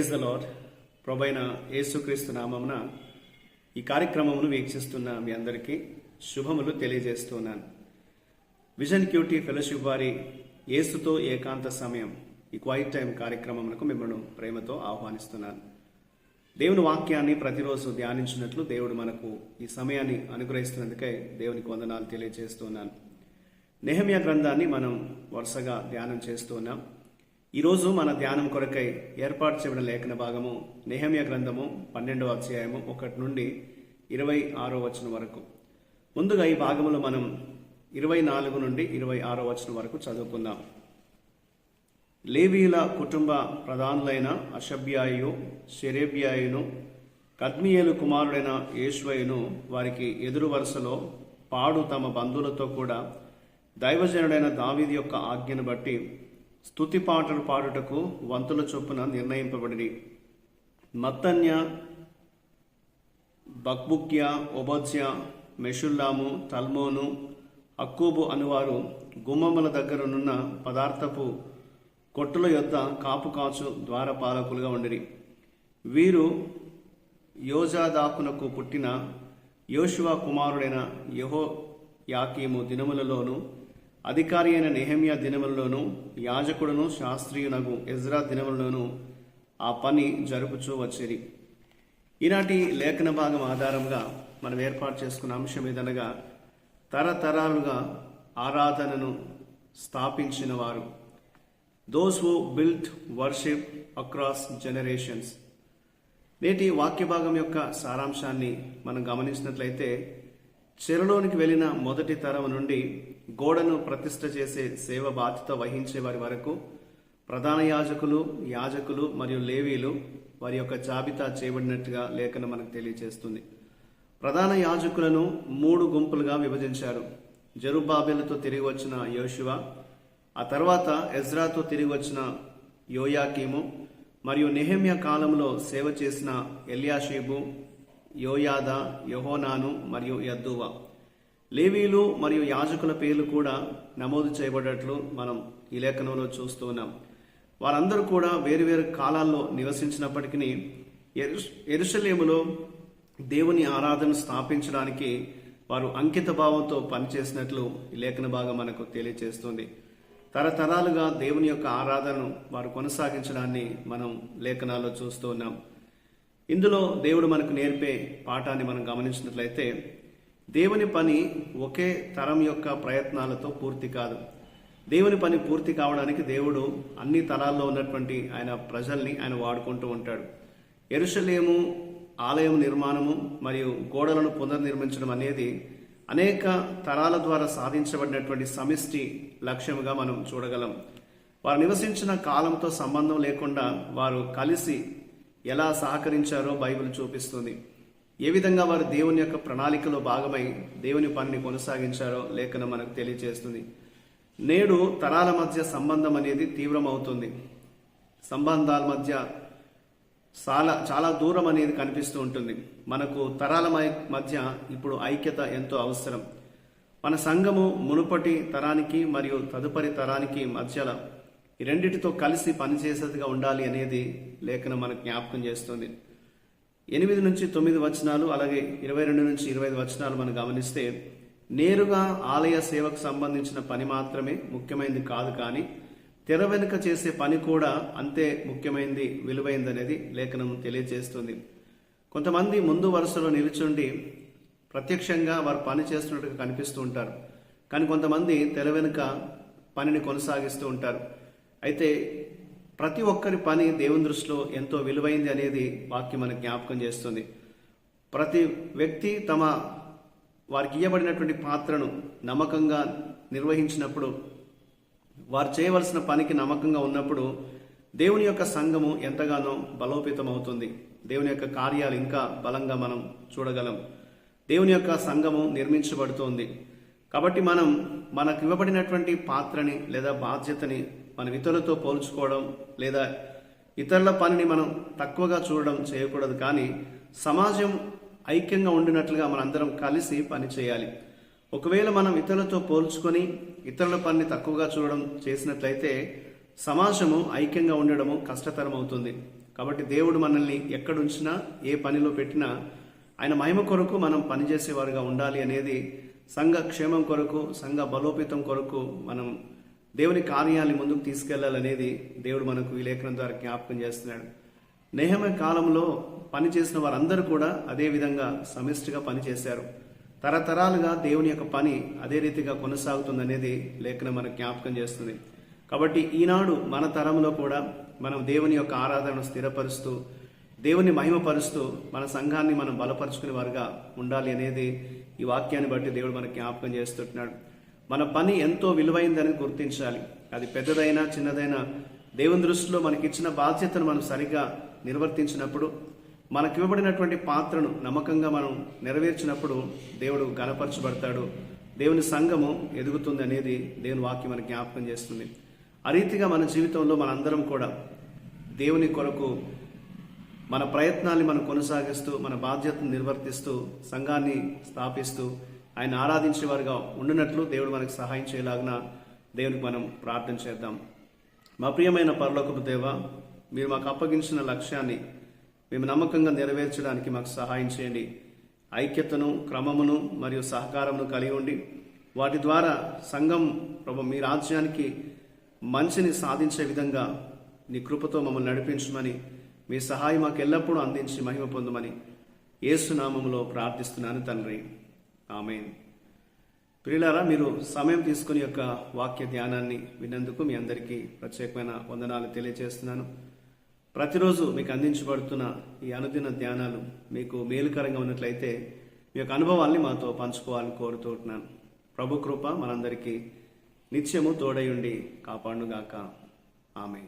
Praise the lord ప్రభైన యేసుక్రీస్తు నామమున ఈ కార్యక్రమమును వీక్షిస్తున్న మీ అందరికీ శుభములు తెలియజేస్తున్నాను. విజన్ క్యూటీ ఫెలోషిప్ వారి యేసుతో ఏకాంత సమయం ఈ క్వైట్ టైం కార్యక్రమమునకు మిమ్మల్ని ప్రేమతో ఆహ్వానిస్తున్నాను. దేవుని వాక్యాన్ని ప్రతిరోజు ధ్యానించినట్లు దేవుడు మనకు ఈ సమయాన్ని అనుగ్రహిస్తున్నందుకై దేవునికి వందనాలు తెలియజేస్తున్నాను. నెహమియా గ్రంథాన్ని మనం వరుసగా ధ్యానం చేస్తున్నాం ఈరోజు మన ధ్యానం కొరకై ఏర్పాటు చేయబడిన లేఖన భాగము నెహమ్య గ్రంథము పన్నెండవ అధ్యాయము ఒకటి నుండి ఇరవై ఆరో వచనం వరకు. ముందుగా ఈ భాగంలో మనం ఇరవై నాలుగు నుండి ఇరవై ఆరో వచనం వరకు చదువుకుందాం. లేవీల కుటుంబ ప్రధానులైన అషభ్యాయు షెరేబ్యాయును కద్మియేలు కుమారుడైన యేష్వయును వారికి ఎదురు వరుసలో పాడు తమ బంధువులతో కూడా దైవజనుడైన దావీది యొక్క ఆజ్ఞను బట్టి స్తుతి పాటలు పాడుటకు వంతుల చొప్పున నిర్ణయింపబడి మత్తన్య బక్బుక్య ఒబోజ్య మెషుల్లాము తల్మోను అక్కూబు అనువారు గుమ్మముల దగ్గరనున్న పదార్థపు కొట్టుల యొద్ద కాపు కాచు ద్వారపాలకులుగా ఉండిరి. వీరు యోజాదాకునకు పుట్టిన యోషువ కుమారుడైన యహో యాకీము దినములలోనూ అధికారి అయిన నెహమ్యా దినములలోను యాజకుడును శాస్త్రీయునగు ఎజ్రా దినములలోను ఆ పని జరుపుచూ వచ్చేది. ఈనాటి లేఖన భాగం ఆధారంగా మనం ఏర్పాటు చేసుకున్న అంశం ఏదనగా తరతరాలుగా ఆరాధనను స్థాపించిన వారు. Those who built worship across generations నేటి వాక్య భాగం యొక్క సారాంశాన్ని మనం గమనించినట్లయితే చెరలోనికి వెళ్ళిన మొదటి తరం నుండి గోడను ప్రతిష్ఠ చేసే సేవ బాధ్యత వహించే వారి వరకు ప్రధాన యాజకులు యాజకులు మరియు లేవీలు వారి యొక్క జాబితా చేయబడినట్టుగా లేఖను మనకు తెలియజేస్తుంది. ప్రధాన యాజకులను మూడు గుంపులుగా విభజించారు. జరుబాబెలతో తిరిగి వచ్చిన యోషువ ఆ తర్వాత ఎజ్రాతో తిరిగి వచ్చిన యోయాకీము మరియు నెహమ్య కాలంలో సేవ చేసిన ఎల్యాషీబు యోయాద యహోనాను మరియు యద్దువ. లేవీలు మరియు యాజకుల పేర్లు కూడా నమోదు చేయబడట్లు మనం ఈ లేఖనంలో చూస్తూ ఉన్నాం. వారందరూ కూడా వేరువేరు కాలాల్లో నివసించినప్పటికీ ఎరుసలేములో దేవుని ఆరాధన స్థాపించడానికి వారు అంకిత భావంతో పనిచేసినట్లు ఈ లేఖన భాగం మనకు తెలియజేస్తుంది తరతరాలుగా దేవుని యొక్క ఆరాధనను వారు కొనసాగించడాన్ని మనం లేఖనాల్లో చూస్తూ ఉన్నాం. ఇందులో దేవుడు మనకు నేర్పే పాఠాన్ని మనం గమనించినట్లయితే దేవుని పని ఒకే తరం యొక్క ప్రయత్నాలతో పూర్తి కాదు. దేవుని పని పూర్తి కావడానికి దేవుడు అన్ని తరాల్లో ఉన్నటువంటి ఆయన ప్రజల్ని ఆయన వాడుకుంటూ ఉంటాడు. ఎరుసలేము ఆలయం నిర్మాణము మరియు గోడలను పునర్నిర్మించడం అనేది అనేక తరాల ద్వారా సాధించబడినటువంటి సమిష్టి లక్ష్యముగా మనం చూడగలం. వారు నివసించిన కాలంతో సంబంధం లేకుండా వారు కలిసి ఎలా సహకరించారో బైబిల్ చూపిస్తుంది. ఏ విధంగా వారు దేవుని యొక్క ప్రణాళికలో భాగమై దేవుని పనిని కొనసాగించారో లేఖనం మనకు తెలియజేస్తుంది. నేడు తరాల మధ్య సంబంధం అనేది తీవ్రమవుతుంది. సంబంధాల మధ్య చాలా చాలా దూరం అనేది కనిపిస్తూ ఉంటుంది. మనకు తరాల మధ్య ఇప్పుడు ఐక్యత ఎంతో అవసరం. మన సంఘము మునుపటి తరానికి మరియు తదుపరి తరానికి మధ్యలో ఈ రెండిటితో కలిసి పనిచేసేదిగా ఉండాలి అనేది లేఖనం మనకు జ్ఞాపకం చేస్తుంది. ఎనిమిది నుంచి తొమ్మిది వచనాలు అలాగే ఇరవై రెండు నుంచి ఇరవై ఐదు వచనాలు మనం గమనిస్తే నేరుగా ఆలయ సేవకు సంబంధించిన పని మాత్రమే ముఖ్యమైనది కాదు కానీ తెర వెనుక చేసే పని కూడా అంతే ముఖ్యమైనది విలువైంది అనేది లేఖనం తెలియజేస్తుంది. కొంతమంది ముందు వరుసలో నిలుచుండి ప్రత్యక్షంగా వారు పని చేస్తున్నట్టుగా కనిపిస్తూ ఉంటారు. కానీ కొంతమంది తెర వెనుక పనిని కొనసాగిస్తూ ఉంటారు. అయితే ప్రతి ఒక్కరి పని దేవుని దృష్టిలో ఎంతో విలువైంది అనేది వాక్యం మనకు జ్ఞాపకం చేస్తుంది. ప్రతి వ్యక్తి తమ వారికి ఇవ్వబడినటువంటి పాత్రను నమ్మకంగా నిర్వహించినప్పుడు వారు చేయవలసిన పనికి నమ్మకంగా ఉన్నప్పుడు దేవుని యొక్క సంఘము ఎంతగానో బలోపేతమవుతుంది. దేవుని యొక్క కార్యాలు ఇంకా బలంగా మనం చూడగలం. దేవుని యొక్క సంఘము నిర్మించబడుతోంది. కాబట్టి మనం మనకు ఇవ్వబడినటువంటి పాత్రని లేదా బాధ్యతని మనం ఇతరులతో పోల్చుకోవడం లేదా ఇతరుల పనిని మనం తక్కువగా చూడడం చేయకూడదు. కానీ సమాజం ఐక్యంగా ఉండినట్లుగా మనందరం కలిసి పని చేయాలి. ఒకవేళ మనం ఇతరులతో పోల్చుకొని ఇతరుల పనిని తక్కువగా చూడడం చేసినట్లయితే సమాజము ఐక్యంగా ఉండడము కష్టతరం అవుతుంది కాబట్టి దేవుడు మనల్ని ఎక్కడుంచినా ఏ పనిలో పెట్టినా ఆయన మహిమ కొరకు మనం పనిచేసేవారుగా ఉండాలి అనేది సంఘ క్షేమం కొరకు సంఘ బలోపేతం కొరకు మనం దేవుని కార్యాన్ని ముందుకు తీసుకెళ్ళాలనేది దేవుడు మనకు ఈ లేఖనం ద్వారా జ్ఞాపకం చేస్తున్నాడు. నేహమ కాలంలో పనిచేసిన వారందరూ కూడా అదే విధంగా సమిష్టిగా పనిచేశారు తరతరాలుగా దేవుని యొక్క పని అదే రీతిగా కొనసాగుతుందనేది లేఖనం మనకు జ్ఞాపకం చేస్తుంది. కాబట్టి ఈనాడు మన తరంలో కూడా మనం దేవుని యొక్క ఆరాధనను స్థిరపరుస్తూ దేవుని మహిమపరుస్తూ మన సంఘాన్ని మనం బలపరుచుకునే వారుగా ఉండాలి అనేది ఈ వాక్యాన్ని బట్టి దేవుడు మనకు జ్ఞాపకం చేస్తుంటున్నాడు. మన పని ఎంతో విలువైందని గుర్తించాలి. అది పెద్దదైనా చిన్నదైనా దేవుని దృష్టిలో మనకిచ్చిన బాధ్యతను మనం సరిగ్గా నిర్వర్తించినప్పుడు మనకి ఇవ్వబడినటువంటి పాత్రను నమ్మకంగా మనం నెరవేర్చినప్పుడు దేవుడు గణపరచబడతాడు దేవుని సంఘము ఎదుగుతుంది అనేది దేవుని వాక్యం మనకి జ్ఞాపకం చేస్తుంది. ఆ రీతిగా మన జీవితంలో మనందరం కూడా దేవుని కొరకు మన ప్రయత్నాన్ని మనం కొనసాగిస్తూ మన బాధ్యతను నిర్వర్తిస్తూ సంఘాన్ని స్థాపిస్తూ ఆయన ఆరాధించేవారుగా ఉండినట్లు దేవుడు మనకు సహాయం చేయలాగిన దేవునికి మనం ప్రార్థన చేద్దాం. మా ప్రియమైన పరలోకపు దేవ మీరు మాకు అప్పగించిన లక్ష్యాన్ని మేము నమ్మకంగా నెరవేర్చడానికి మాకు సహాయం చేయండి. ఐక్యతను క్రమమును మరియు సహకారమును కలిగి ఉండి వాటి ద్వారా సంఘం ప్రభు మీ రాజ్యానికి మంచిని సాధించే విధంగా నీ కృపతో మమ్మల్ని నడిపించమని మీ సహాయం మాకు ఎల్లప్పుడూ అందించి మహిమ పొందమని ఏసునామములో ప్రార్థిస్తున్నాను తండ్రి. ఆమెన్. ప్రియులారా మీరు సమయం తీసుకుని యొక్క వాక్య ధ్యానాన్ని విన్నందుకు మీ అందరికీ ప్రత్యేకమైన వందనాలు తెలియజేస్తున్నాను ప్రతిరోజు మీకు అందించబడుతున్న ఈ అనుదిన ధ్యానాలు మీకు మేలుకరంగా ఉన్నట్లయితే మీ యొక్క అనుభవాల్ని మాతో పంచుకోవాలని కోరుతుంటున్నాను ప్రభు కృప మనందరికీ నిత్యము తోడయుండి కాపాడుగాక ఆమె